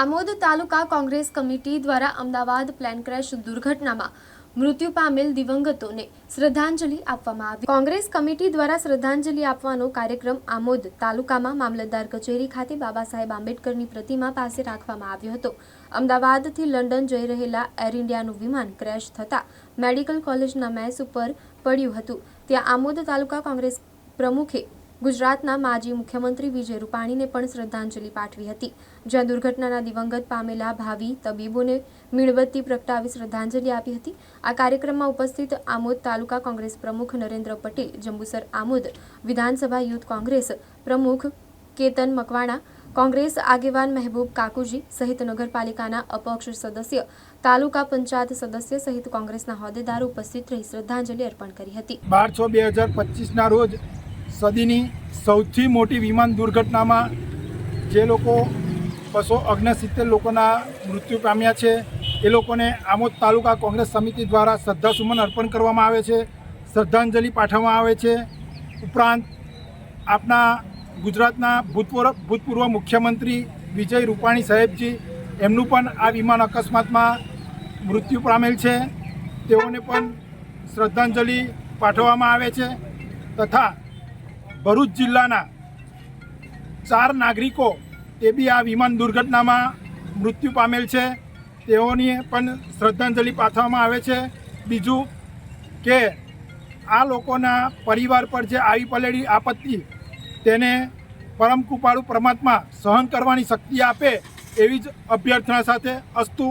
આમોદ તાલુકા Congress committee દ્વારા Ahmedabad plane crash દુર્ઘટનામાં મૃત્યુ પામેલ દિવંગતોને શ્રદ્ધાંજલિ આપવામાં આવી. કોંગ્રેસ કમિટી દ્વારા શ્રદ્ધાંજલિ આપવાનો કાર્યક્રમ આમોદ તાલુકામાં મામલતદાર કચેરી ખાતે બાબા સાહેબ આંબેડકરની પ્રતિમા પાસે રાખવામાં આવ્યો હતો. અમદાવાદથી લંડન જઈ રહેલા એર ઇન્ડિયાનું વિમાન ક્રેશ થતાં મેડિકલ કોલેજના મેસ ઉપર પડ્યું હતું. ત્યાં આમોદ તાલુકા કોંગ્રેસ પ્રમુખે ગુજરાતના માજી મુખ્યમંત્રી વિજય રૂપાણીને પણ શ્રદ્ધાંજલિ પાઠવી હતી. જ્યાં દુર્ઘટનાના દિવંગત પામેલા ભાવિ તબીબોને મીણબત્તી પ્રગટાવી શ્રદ્ધાંજલિ આપી હતી. આ કાર્યક્રમમાં ઉપસ્થિત આમોદ તાલુકા કોંગ્રેસ પ્રમુખ નરેન્દ્ર પટેલ, જંબુસર આમોદ વિધાનસભા યુથ કોંગ્રેસ પ્રમુખ કેતન મકવાણા, કોંગ્રેસ આગેવાન મહેબૂબ કાકુજી સહિત નગરપાલિકાના અપક્ષ સદસ્ય, તાલુકા પંચાયત સદસ્ય સહિત કોંગ્રેસના હોદ્દેદારો ઉપસ્થિત રહી શ્રદ્ધાંજલિ અર્પણ કરી હતી. બાર છ બે હજાર પચીસના રોજ સદીની સૌથી મોટી વિમાન દુર્ઘટનામાં જે લોકો બસો ઓગણસિત્તેર લોકોના મૃત્યુ પામ્યા છે, એ લોકોને આમોદ તાલુકા કોંગ્રેસ સમિતિ દ્વારા શ્રદ્ધાસુમન અર્પણ કરવામાં આવે છે, શ્રદ્ધાંજલિ પાઠવવામાં આવે છે. ઉપરાંત આપણા ગુજરાતના ભૂતપૂર્વ ભૂતપૂર્વ મુખ્યમંત્રી વિજય રૂપાણી સાહેબજી, એમનું પણ આ વિમાન અકસ્માતમાં મૃત્યુ પામેલ છે. તેઓને પણ શ્રદ્ધાંજલિ પાઠવવામાં આવે છે. તથા ભરૂચ જિલ્લાના ચાર નાગરિકો તે બી આ વિમાન દુર્ઘટનામાં મૃત્યુ પામેલ છે. તેઓની પણ શ્રદ્ધાંજલિ પાઠવવામાં આવે છે. બીજું કે આ લોકોના પરિવાર પર જે આવી પડેલી આપત્તિ તેને પરમ કૃપાળુ પરમાત્મા સહન કરવાની શક્તિ આપે એવી જ અભ્યર્થના સાથે અસ્તુ